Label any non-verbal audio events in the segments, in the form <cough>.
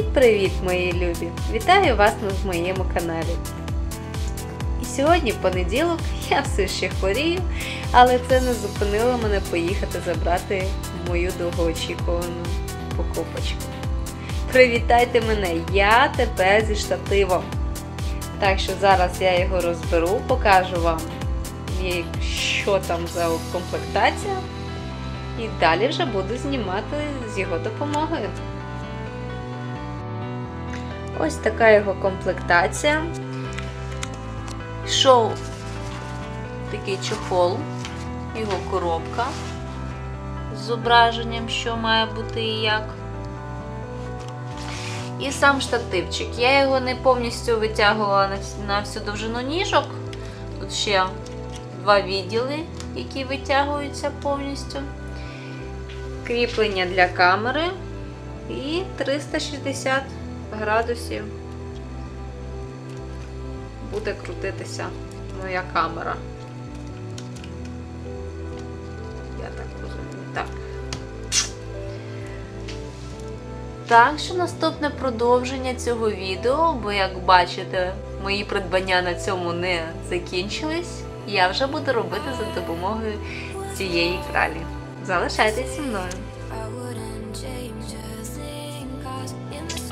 Привіт, мої любі! Вітаю вас на моєму каналі. І сьогодні понеділок, <laughs> я все ще хворію, але це не зупинило мене поїхати забрати мою довгоочікувану покупочку. Привітайте мене! Я тепер зі штативом. Так що зараз я його розберу, покажу вам, що там за комплектація. І далі вже буду знімати з його допомогою. Ось така його комплектація. Йшов такий чохол, його коробка з зображенням, що має бути і як. І сам штативчик. Я його не повністю витягувала на всю довжину ніжок. Тут ще два відділи, які витягуються повністю. Кріплення для камери і 360 градусів буде крутитися моя камера. Я так розумію. Так. Так що наступне продовження цього відео, бо, як бачите, мої придбання на цьому не закінчились. Я вже буду робити за допомогою цієї кралі. Залишайтесь зі мною.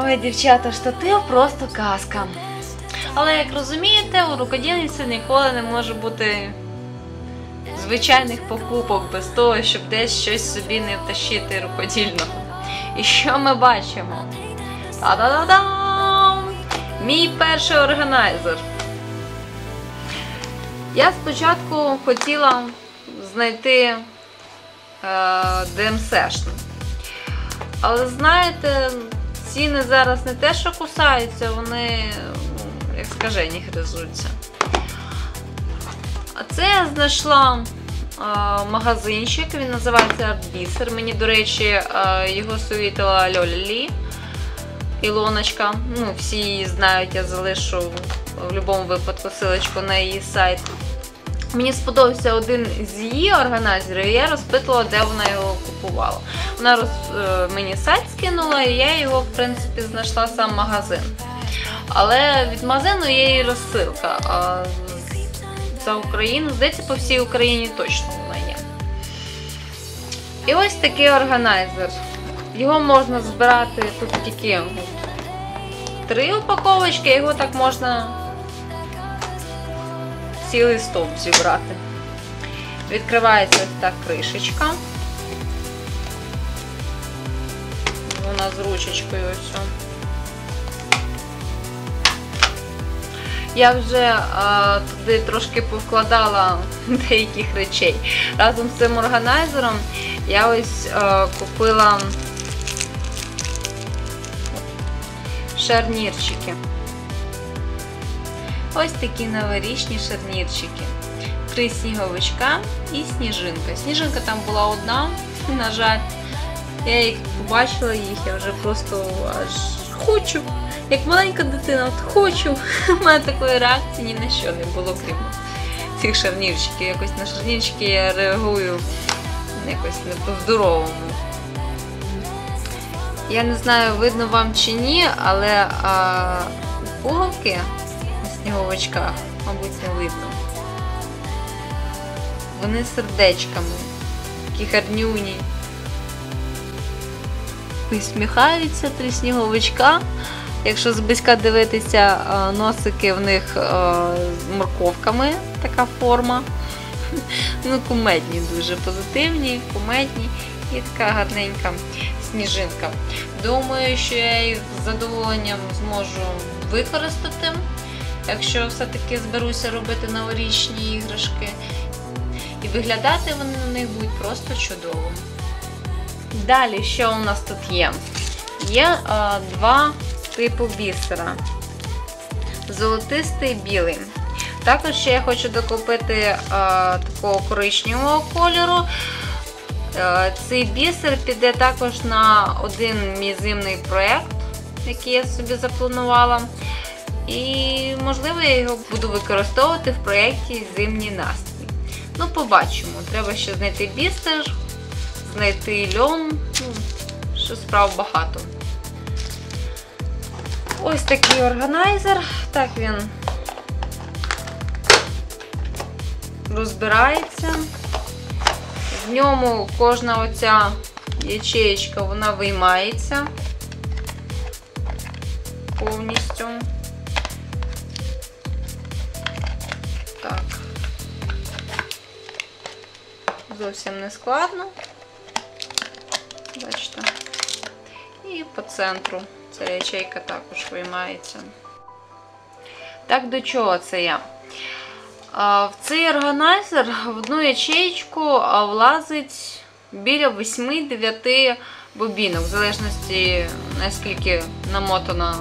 Ой, дівчата, штатив просто казка. Але як розумієте, у рукодільниці ніколи не може бути звичайних покупок без того, щоб десь щось собі не втащити рукодільного. І що ми бачимо? Та-да-да-дам! Мій перший органайзер. Я спочатку хотіла знайти е, ДМСшну. Але знаєте, ціни зараз не те, що кусаються, вони, як скажені, гризуться. А це я знайшла магазинчик, він називається Артбісер. Мені, до речі, його совітила Льоля Лі. Ілоночка. Ну, всі її знають, я залишу в будь-якому випадку силочку на її сайт. Мені сподобався один з її органайзерів, і я розпитувала, де вона його купувала. Вона роз, мені сайт скинула, і я його, в принципі, знайшла сам магазин. Але від магазину є і розсилка. А за Україну, здається, по всій Україні точно вона є. І ось такий органайзер. Його можна збирати тут тільки три упаковочки, його так можна цілий стовп зібрати. Відкривається ось так кришечка. Вона з ручечкою ось. Я вже а, туди трошки повкладала <laughs> деяких речей. Разом з цим органайзером я ось а, купила шарнірчики. Ось такі новорічні шарнірчики. Три сніговичка і сніжинка. Сніжинка там була одна, на жаль. Я їх побачила їх, я вже просто аж хочу. Як маленька дитина, от хочу. <laughs> У мене такої реакції ні на що не було, крім цих шарнірчиків. Якось на шарнірчики я реагую якось не по-здоровому. Я не знаю, видно вам чи ні, але а, пуговки сніговичках, мабуть, не видно. Вони сердечками, такі гарнюні. Усміхаються три сніговичка. Якщо зблизька дивитися, носики в них з морковками, така форма. <laughs> Ну, кумедні, дуже позитивні, кумедні і така гарненька сніжинка. Думаю, що я їх з задоволенням зможу використати, якщо все-таки зберуся робити новорічні іграшки. І виглядати вони на них будуть просто чудово. Далі, що у нас тут є? Є а, два типу бісера. Золотистий і білий. Також ще я хочу докупити а, такого коричневого кольору. А, цей бісер піде також на один мій зимний проєкт, який я собі запланувала. І, можливо, я його буду використовувати в проєкті Зимній настрій. Ну, побачимо. Треба ще знайти бісер, знайти льон. Ну, що справ багато. Ось такий органайзер. Так він розбирається. В ньому кожна оця ячеєчка, вона виймається повністю. Зовсім не складно. Бачите. І по центру ця ячейка також виймається. Так, до чого це я? В цей органайзер в одну ячеєчку а, влазить біля 8-9 бобінок, в залежності наскільки намотана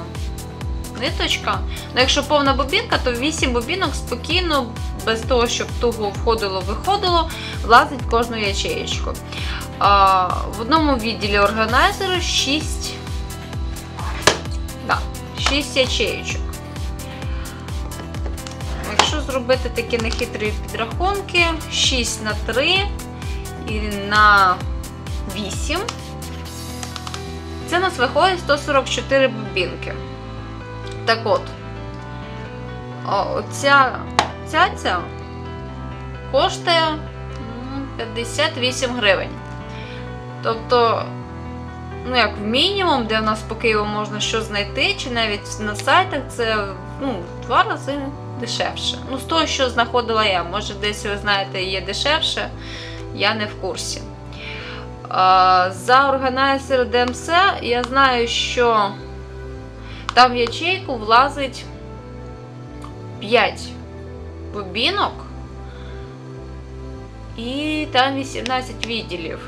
ниточка. Ну, якщо повна бобінка, то 8 бобінок спокійно, без того, щоб туго входило-виходило, влазить кожну ячеєчку. В одному відділі органайзеру 6, да, 6 ячеєчок. Якщо зробити такі нехитрі підрахунки, 6 на 3 і на 8, це у нас виходить 144 бобінки. Так от, оця цяця коштує 58 гривень. Тобто, ну як в мінімум, де в нас по Києву можна що знайти, чи навіть на сайтах це ну, в два рази дешевше. Ну, з того, що знаходила я, може десь ви знаєте, є дешевше, я не в курсі. За органайзер DMC я знаю, що там в ячейку влазить 5 бобінок і там 18 відділів.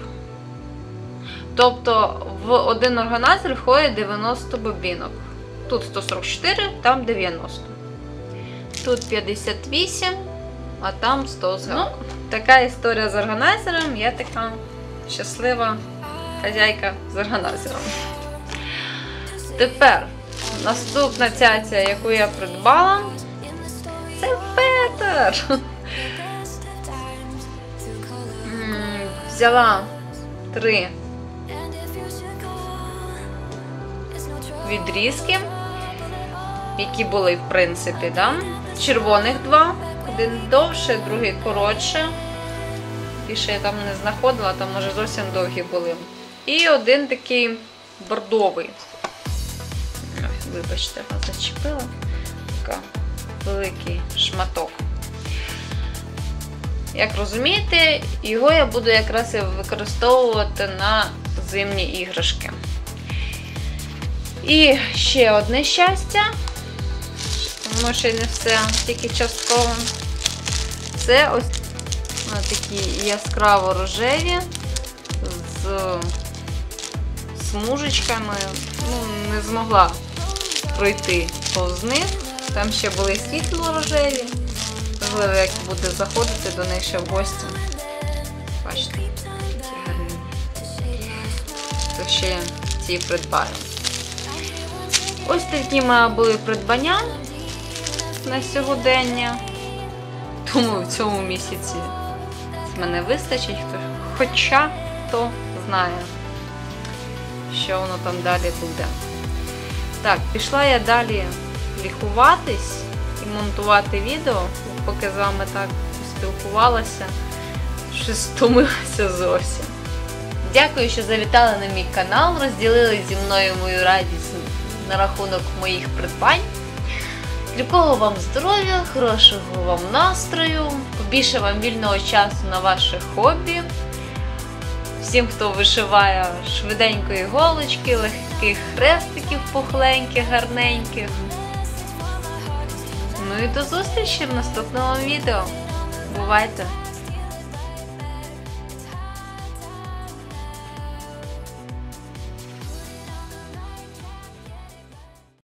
Тобто в один органайзер входить 90 бобінок. Тут 144, там 90. Тут 58, а там 100 зверху. Ну, така історія з органайзером. Я така щаслива хазяйка з органайзером. Тепер наступна цяця, яку я придбала, це Петер. Взяла три відрізки, які були, в принципі, червоних два, один довше, другий коротше. Більше я там не знаходила, там може зовсім довгі були. І один такий бордовий. Вибачте, зачепила. Така великий шматок. Як розумієте, його я буду якраз використовувати на зимні іграшки. І ще одне щастя, тому що не все, тільки частково. Це ось такі яскраво рожеві з смужечками. Ну, не змогла пройти повз них. Там ще були світло рожеві. Можливо, як буде заходити до них ще в гості. Бачите, які гарні. То ще ці придбаю. Ось такі були придбання на сьогодення. Тому в цьому місяці з мене вистачить, хоча хто знає, що воно там далі буде. Так, пішла я далі лікуватись і монтувати відео, поки з вами так спілкувалася, щось стомилася зовсім. Дякую, що завітали на мій канал, розділили зі мною мою радість на рахунок моїх придбань. Кріпкого вам здоров'я, хорошого вам настрою, побільше вам вільного часу на ваше хобі. Всім, хто вишиває швиденько іголочки, легких хрестиків пухленьких, гарненьких. Ну і до зустрічі в наступному відео. Бувайте!